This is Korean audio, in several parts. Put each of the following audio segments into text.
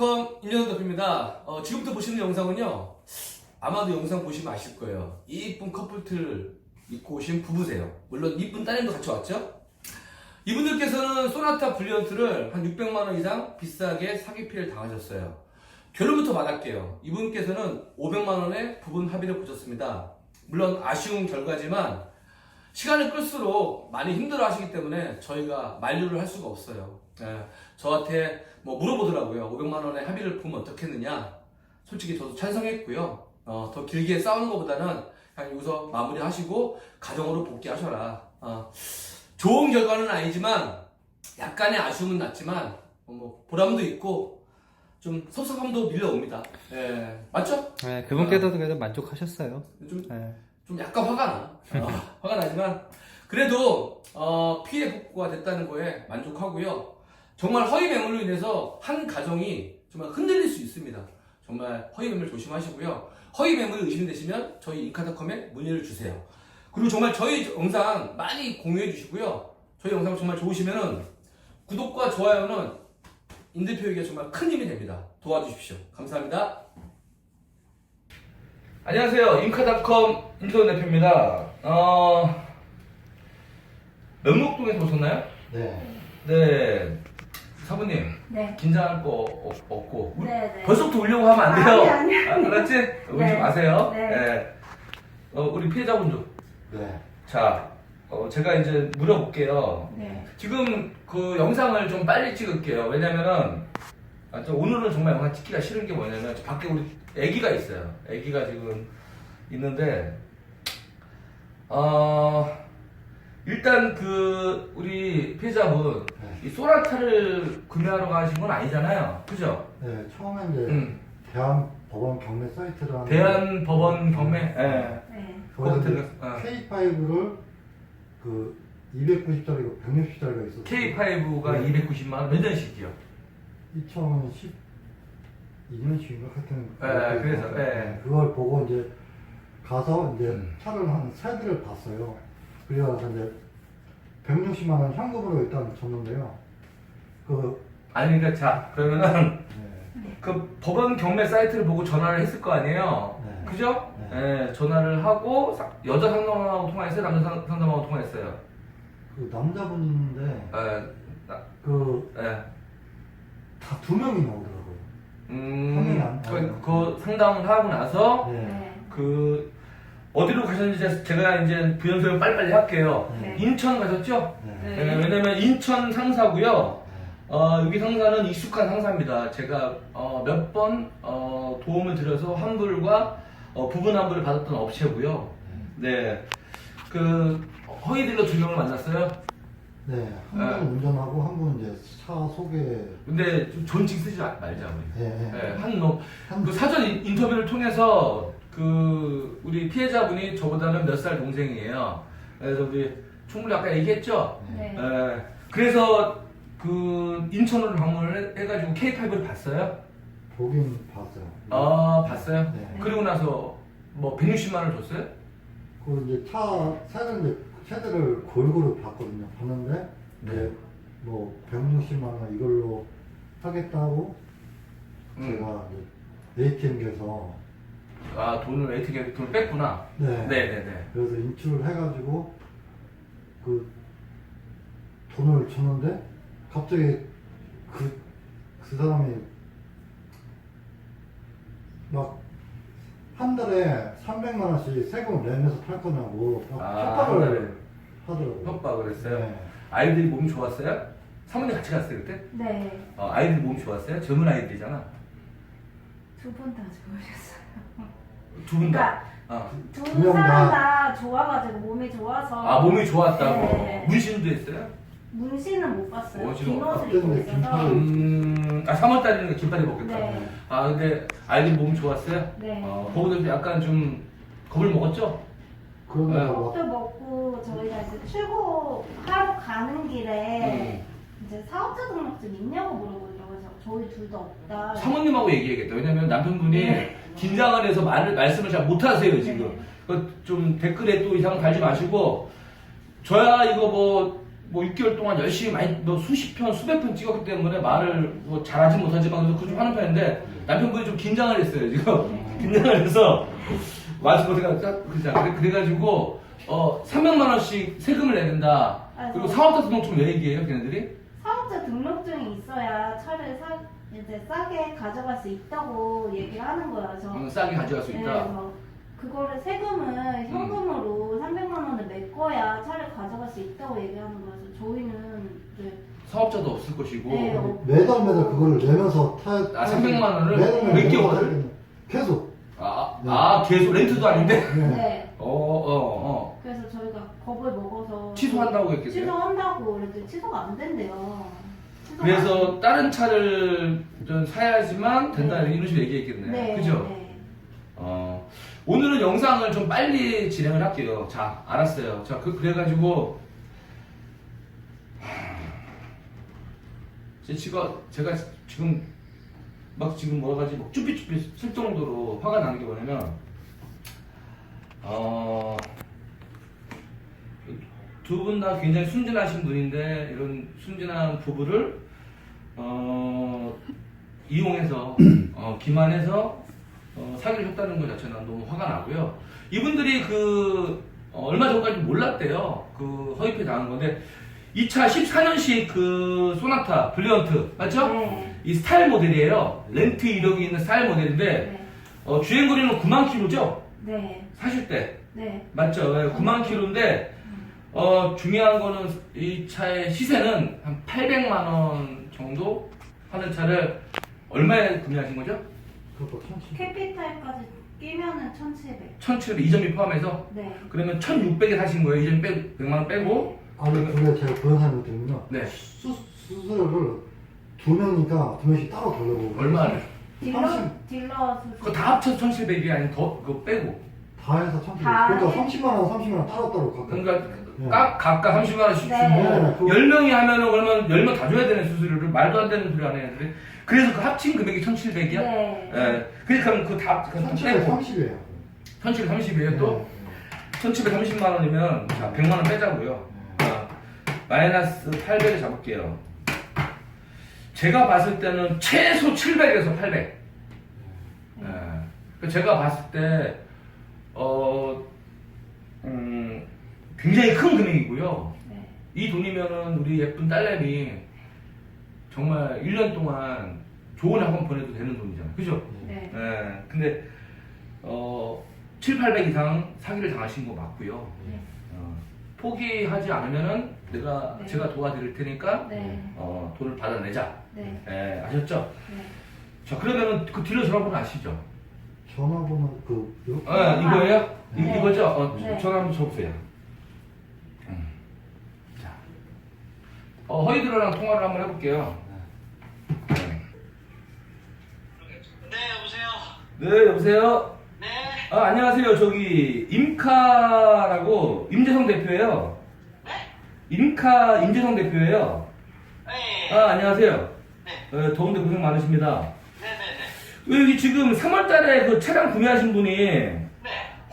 인카닷컴 인연대표입니다 어, 지금부터 보시는 영상은요. 아마도 영상 보시면 아실 거예요. 이쁜 커플들 입고 오신 부부세요. 물론 이쁜 따님도 같이 왔죠. 이분들께서는 소나타 블리언트를 한 600만 원 이상 비싸게 사기 피해를 당하셨어요. 결론부터 말할게요. 이분께서는 500만 원의 부분 합의를 보셨습니다. 물론 아쉬운 결과지만 시간을 끌수록 많이 힘들어 하시기 때문에 저희가 만류를 할 수가 없어요. 예, 저한테 뭐 물어보더라고요. 500만 원의 합의를 보면 어떻겠느냐. 솔직히 저도 찬성했고요. 어, 더 길게 싸우는 것보다는 그냥 여기서 마무리하시고 가정으로 복귀하셔라. 어, 좋은 결과는 아니지만 약간의 아쉬움은 났지만 어, 뭐 보람도 있고 좀 섭섭함도 밀려옵니다. 예, 맞죠? 네, 그분께서도 그래도 만족하셨어요. 좀 네. 좀 약간 화가 나. 어, 화가 나지만 그래도 어, 피해 복구가 됐다는 거에 만족하고요. 정말 허위 매물로 인해서 한 가정이 정말 흔들릴 수 있습니다. 정말 허위 매물 조심하시고요. 허위 매물이 의심되시면 저희 인카닷컴에 문의를 주세요. 그리고 정말 저희 영상 많이 공유해 주시고요. 저희 영상 정말 좋으시면은 구독과 좋아요는 임 대표에게 정말 큰 힘이 됩니다. 도와주십시오. 감사합니다. 안녕하세요. 인카닷컴 임도원 대표입니다. 어, 명목동에서 오셨나요? 네. 네. 사부님, 네. 긴장할 거 없, 없고. 우리 네, 네. 벌써부터 울려고 하면 안 돼요. 아니, 아니, 아니. 아, 알았지? 울지 네. 마세요. 네. 어, 우리 피해자분 좀. 네. 자, 어, 제가 이제 물어볼게요. 네. 지금 그 영상을 좀 빨리 찍을게요. 왜냐면은, 아, 저 오늘은 정말 영상 찍기가 싫은 게 뭐냐면, 저 밖에 우리 애기가 있어요. 애기가 지금 있는데, 어, 일단 그, 우리 피해자분, 네. 이 소나타를 구매하러 가신 건 아니잖아요. 그죠? 네. 처음에 이제 응. 대한법원 경매 사이트라는 대한 법원 경매, 예. 네. 거기 거기 들어가, 어. K5를 그 290짜리고 160짜리가 있었어요. K5가 네. 290만 원 몇 년씩이요? 2012년씩인가 하여튼 네, 그래서, 네. 그걸 보고 이제 가서 이제 음. 차를 한 세 대를 봤어요. 그래서 이제 160만 원 현금으로 일단 줬는데요. 그 아니, 그러니까 자, 그러면은, 네. 그 법원 경매 사이트를 보고 전화를 했을 거 아니에요? 네. 그죠? 네. 예, 전화를 하고, 사- 여자 상담하고 통화했어요? 남자 상- 상담하고 통화했어요? 그 남자분인데 예, 나- 그 예. 다 두 명이 나오더라고요. 음, 상담이 안- 그, 그 상담을 하고 나서, 네. 네. 그, 어디로 가셨는지 제가 이제 부연설을 빨리빨리 할게요. 네. 인천 가셨죠? 네. 예, 왜냐면 인천 상사고요. 어, 여기 상사는 익숙한 상사입니다. 제가 어, 몇번 어, 도움을 드려서 환불과 어, 부분 환불을 받았던 업체고요. 네, 그 허위 딜러 두 명을 만났어요. 네. 한 분은 운전하고 한 분은 이제 차 소개. 근데 좀 존칭 쓰지 마- 말자 우리. 네. 네. 네, 한 놈. 한 그 사전 인- 인터뷰를 통해서 그 우리 피해자분이 저보다는 몇 살 동생이에요. 그래서 우리 충분히 아까 얘기했죠. 네. 예, 그래서 그 인천으로 방문을 해, 해가지고 K5를 봤어요? 보긴 봤어요. 아 봤어요? 네. 그리고 나서 뭐 160만 원 줬어요? 그 이제 차 세대를 세대를 골고루 봤거든요. 봤는데 네. 이제 뭐 160만 원 이걸로 하겠다고 음. 제가 이제 ATM에서 아 돈을 ATM 돈을 뺐구나. 네. 네네네. 그래서 인출을 해가지고 그 돈을 줬는데 갑자기 그, 그 사람이 막 한 달에 300만 원씩 세금을 내면서 팔 거냐고 막 아, 협박을 한 달에. 하더라고요. 협박을 했어요. 네. 아이들이 몸이 좋았어요? 사모님 같이 갔어요 그때? 네. 어, 아이들이 몸이 좋았어요? 젊은 아이들이잖아. 두 분 다 좋으셨어요. 두 분 다. 그러니까 어. 두 두명 사람 다. 다 좋아가지고 몸이 좋아서 아 몸이 좋았다고. 네. 문신도 했어요? 문신은 못 봤어요. 뭐 지금 긴 옷을 어떤 입고 데 있어서. 음, 아 3월달에는 긴팔 입었겠다. 네. 아 근데 아이들 몸이 좋았어요? 네. 어, 거기서 약간 좀 겁을 먹었죠? 네. 막 밥도 먹고 저희가 이제 출고하러 가는 길에 이제 사업자 등록증 있냐고 물어보더라고요. 그래서 저희 둘 다 없다. 사모님하고 얘기해야겠다. 왜냐면 남편분이 네. 긴장을 해서 말을, 말씀을 잘 못하세요, 지금. 네. 그좀 댓글에 또 이상 달지 마시고, 저야 이거 뭐, 뭐 6개월 동안 열심히 많이 뭐 수십 편 수백 편 찍었기 때문에 말을 뭐 잘하지 못하지만 그래도 그좀 하는 편인데 남편분이 좀 긴장을 했어요 지금 긴장을 해서 못해가 그러자 그래 그래가지고 어 300만 원씩 세금을 내는다 그리고 사업자 등록증 왜 얘기해요 걔네들이 사업자 등록증이 있어야 차를 사, 이제 싸게 가져갈 수 있다고 얘기를 하는 거예요. 저 음, 싸게 가져갈 수 네, 있다 뭐 그거를 세금을 현금으로 300만 원을 메꿔야 차를 가져갈 수 있다고 얘기하는 거여서 저희는 이제 사업자도 없을 것이고 네, 어. 매달 매달 그거를 내면서 타. 아, 300만 원을 매달 매달 몇 개월을? 계속. 아, 네. 아 계속 렌트도 아닌데 네. 네. 어 어 어 그래서 저희가 겁을 먹어서 취소한다고 했겠어요? 취소한다고 그랬더니 취소가 안 된대요. 취소가 그래서 안 다른 차를 좀 사야지만 된다 이런 식으로 얘기했겠네. 네, 그죠? 네. 어, 오늘은 영상을 좀 빨리 진행을 할게요. 자, 알았어요. 자, 그, 그래가지고, 제 지가, 제가 지금, 막 지금 뭐라 가지, 막 쭈삣쭈삣 쓸 정도로 화가 나는 게 뭐냐면, 어, 두 분 다 굉장히 순진하신 분인데, 이런 순진한 부부를, 어, 이용해서, 어, 기만해서, 어, 사기를 했다는 것 자체는 난 너무 화가 나고요. 이분들이 그 어, 얼마 전까지 몰랐대요. 그 허위피 당한 건데 이차 14년식 그 소나타 블리언트 맞죠? 네. 이 스타일 모델이에요. 렌트 이력이 있는 스타일 모델인데 네. 어, 주행 거리는 9만 킬로죠? 네. 사실 때 네. 맞죠? 네, 9만 킬로인데 어, 중요한 거는 이 차의 시세는 한 800만 원 정도 하는 차를 얼마에 구매하신 거죠? 캐피탈까지 끼면은 1,700. 1700 이점이 포함해서 네. 그러면 1600에 사신 거예요. 이점 빼 100만 원 빼고 아니 근데 제가 그런 사람을 때문요. 네 수 수수료를 두 명이니까 두 명씩 따로 돌려고. 얼마를? 딜러, 삼십. 딜러 수수. 그거 다 합쳐서 1700이 아니면 더 그거 빼고 다 해서 천치. 다 그러니까 해? 30만 원, 30만 원 따로 따로 각각. 그러니까 네. 각 각각 30만 원씩 네. 주고 네, 그거- 10명이 하면은 그러면 10명 다 줘야 되는 수수료를 말도 안 되는 소리 하네 애들이 그래서 그 합친 금액이 1700이야? 네. 예. 그러니까 그다 그 천치에 빼고 30이에요. 1730이에요 또 1730만 원이면 자 100만 원 빼자고요 자, 마이너스 800을 잡을게요 제가 봤을 때는 최소 700에서 800 예. 그 제가 봤을 때, 어, 음, 굉장히 큰 금액이고요. 네. 이 돈이면은 우리 예쁜 딸내미 정말 1년 동안 좋은 학원 보내도 되는 돈이잖아요. 그죠? 네. 예. 근데, 어, 7, 800 이상 사기를 당하신 거 맞고요. 네. 어, 포기하지 않으면은 내가, 네. 제가 도와드릴 테니까, 네. 어, 돈을 받아내자. 네. 예, 아셨죠? 네. 자, 그러면은 그 딜러 전화번호 아시죠? 전화번호 그 요- 아, 이거예요? 이, 네. 이 거죠? 어, 네. 전화 한번 줘보세요. 음. 자. 어, 허이드러랑 통화를 한번 해볼게요. 네. 네, 여보세요. 네, 여보세요? 네, 아, 안녕하세요. 저기, 임카라고, 임재성 대표예요. 네? 임카 임재성 대표예요. 네, 아, 안녕하세요. 네, 어, 더운데 고생 많으십니다. 네, 네, 여기 지금 3월 달에 그 차량 구매하신 분이 네.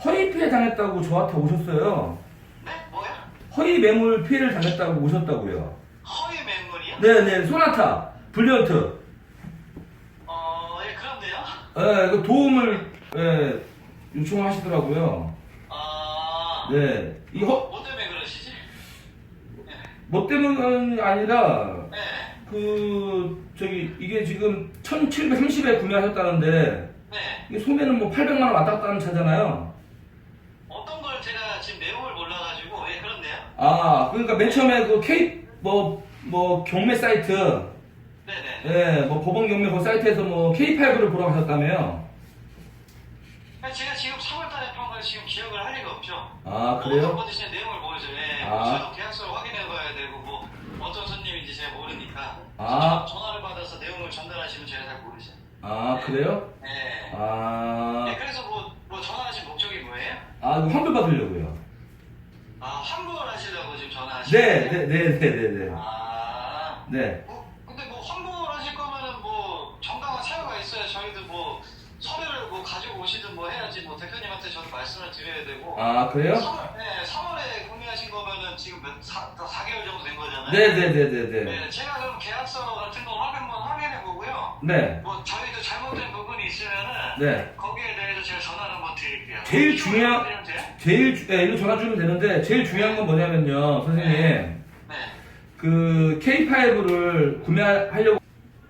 허위 피해 당했다고 저한테 오셨어요. 네, 뭐야? 허위 매물 피해를 당했다고 오셨다고요. 네네 소나타 블리언트 어, 예, 그런데요. 예, 그 도움을 예, 요청하시더라고요 아, 네 이거 뭐 때문에 그러시지? 네, 뭐 때문은 아니라 네, 그 저기 이게 지금 1730에 구매하셨다는데 네. 이게 소매는 뭐 800만 원 왔다 갔다 하는 차잖아요 어떤 걸 제가 지금 내용을 몰라가지고, 예, 그런데요. 아 그러니까 맨 처음에 그 K 뭐 뭐 경매 사이트 네, 네. 예, 뭐 법원 경매 그 사이트에서 뭐 K5를 보러 가셨다며요 아, 제가 지금 3월달에 판걸 지금 기억을 할 리가 없죠. 아 그래요? 건지 내용을 모르죠. 예, 아. 저도 계약서를 확인해 봐야 되고, 뭐 어떤 손님인지 제가 모르니까. 아. 전- 전화를 받아서 내용을 전달하시면 제가 잘 모르죠. 아 그래요? 네. 아 네, 그래서 뭐, 뭐 전화하신 목적이 뭐예요? 아, 이거 환불 받으려고요. 아, 환불 하시려고 지금 전화하시는 네, 거예요? 네, 네, 네, 네, 네. 아, 네. 뭐, 근데 뭐 환불 하실 거면은 뭐 정당한 사유가 있어야 저희도 뭐 서류를 뭐 가지고 오시든 뭐 해야지 뭐 대표님한테 저도 말씀을 드려야 되고. 아 그래요? 3월, 네, 3월에 구매하신 거면은 지금 몇, 사, 4개월 정도 된 거잖아요. 네네네네네. 네, 제가 그럼 계약서 같은 거 한번 확인해 보고요. 네. 뭐 저희도 잘못된 부분이 있으면은 네. 거기에 대해서 제가 전화를 한번 드릴게요. 제일 중요한- 드리면 돼요? 제일 주, 네, 이거 전화 주면 되는데 제일 중요한 건 뭐냐면요, 선생님. 네. 그 K5를 구매하려고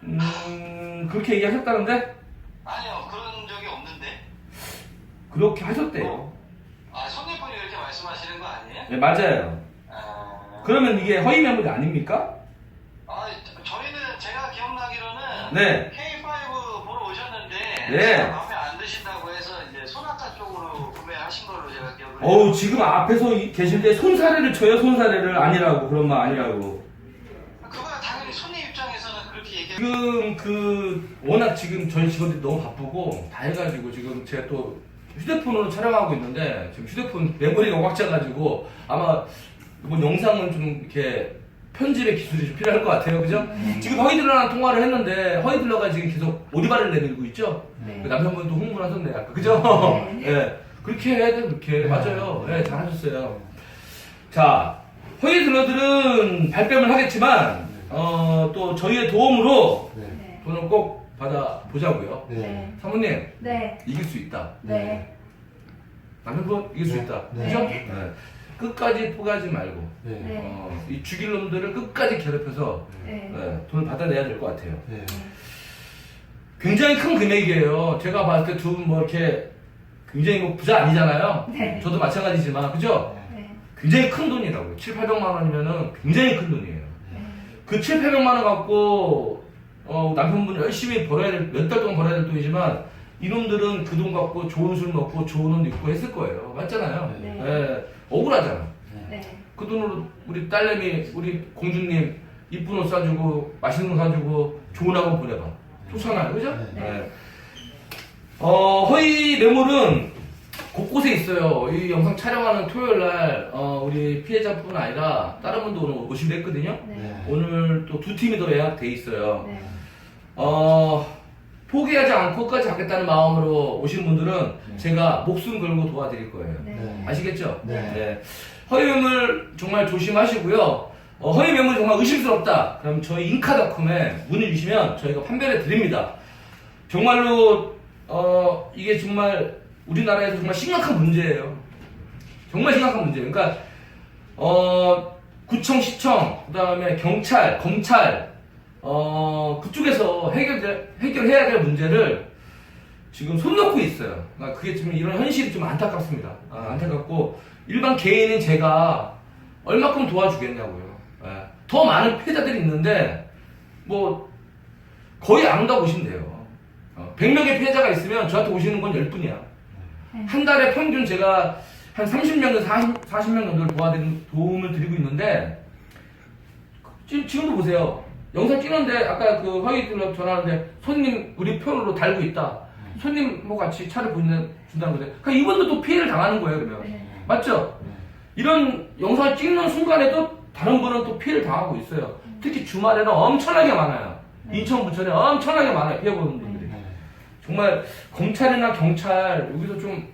음, 그렇게 얘기하셨다는데 아니요, 그런 적이 없는데. 그렇게 하셨대요. 아, 손님분이 이렇게 말씀하시는 거 아니에요? 네 맞아요. 아, 그러면 이게 허위 매물이 아닙니까? 아, 저희는 제가 기억나기로는 네. K5 보러 오셨는데 네. 제가 어우 지금 앞에서 이- 계실 때 손사래를 쳐요 손사래를 아니라고 그런 말 아니라고. 그거야 당연히 손님 입장에서는 그렇게 얘기해. 지금 그 워낙 지금 저희 직원들이 너무 바쁘고 다 해가지고 지금 제가 또 휴대폰으로 촬영하고 있는데 지금 휴대폰 메모리가 꽉 차가지고 아마 이번 영상은 좀 이렇게 편집의 기술이 좀 필요할 것 같아요, 그죠? 지금 허이들러랑 통화를 했는데 허이들러가 지금 계속 오리발을 내밀고 있죠. 네. 그 남편분도 홍보를 하셨네, 아까 그죠? 네. 예, 그렇게 해야 돼, 그렇게 맞아요. 예, 잘하셨어요. 자, 허이들러들은 발뺌을 하겠지만 어, 또 저희의 도움으로 네. 네. 돈을 꼭 받아 보자고요. 네. 네. 사모님 네. 이길 수 있다. 네. 남편분 이길 수 네. 있다. 네. 그죠? 네. 네. 끝까지 포기하지 말고 네. 네. 어, 이 죽일 놈들을 끝까지 괴롭혀서 네. 네, 돈을 받아내야 될 것 같아요. 네. 굉장히 큰 금액이에요. 제가 봤을 때 두 분 뭐 이렇게 굉장히 뭐 부자 아니잖아요. 네. 저도 마찬가지지만 그죠? 네. 굉장히 큰 돈이라고요. 7, 800만 원이면은 굉장히 큰 돈이에요. 네. 그 7, 800만 원 갖고 어, 남편분 열심히 벌어야 될, 몇 달 동안 벌어야 될 돈이지만 이놈들은 그 돈 갖고 좋은 술 먹고 좋은 옷 입고 했을 거예요. 맞잖아요. 네. 예, 억울하잖아. 네. 그 돈으로 우리 딸내미, 우리 공주님 이쁜 옷 사주고 맛있는 거 사주고 좋은 학원 보내봐. 좋잖아요. 그죠? 네. 예. 어, 허위 매물은 곳곳에 있어요. 이 영상 촬영하는 토요일 날, 어, 우리 피해자뿐 아니라 다른 분도 오늘 오시기로 했거든요. 네. 오늘 또 두 팀이 더 예약돼 있어요. 네. 어, 포기하지 않고 끝까지 하겠다는 마음으로 오신 분들은 제가 목숨 걸고 도와드릴 거예요. 네. 아시겠죠? 네. 허위 매물 정말 조심하시고요. 어, 허위 매물 정말 의심스럽다. 그럼 저희 인카닷컴에 문의 주시면 저희가 판별해 드립니다. 정말로 어, 이게 정말 우리나라에서 정말 심각한 문제예요. 정말 심각한 문제예요. 그러니까 어, 구청, 시청, 그 다음에 경찰, 검찰 어, 그쪽에서 해결 해결해야 될 문제를 지금 손 놓고 있어요. 그러니까 그게 지금 이런 현실이 좀 안타깝습니다. 아, 안타깝고 일반 개인인 제가 얼마큼 도와주겠냐고요. 예. 더 많은 피해자들이 있는데 뭐 거의 안 온다고 보시면 돼요. 어, 100명의 피해자가 있으면 저한테 오시는 건 10분이야. 한 달에 평균 제가 한 30명, 40, 40명 정도를 도와드리는, 도움을 드리고 있는데 지금, 지금도 보세요. 영상 찍는데 아까 그 화기들로 전화하는데 손님 우리 편으로 달고 있다. 손님 뭐 같이 차를 보내 준다는 거죠. 그러니까 이분도 또 피해를 당하는 거예요, 그러면. 네. 맞죠? 이런 영상을 찍는 순간에도 다른 분은 또 피해를 당하고 있어요. 특히 주말에는 엄청나게 많아요. 인천, 부천에 엄청나게 많아요, 피해보는. 네. 정말 검찰이나 경찰 여기서 좀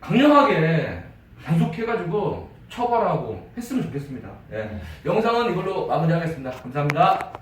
강력하게 단속해가지고 처벌하고 했으면 좋겠습니다. 예. 영상은 이걸로 마무리하겠습니다. 감사합니다.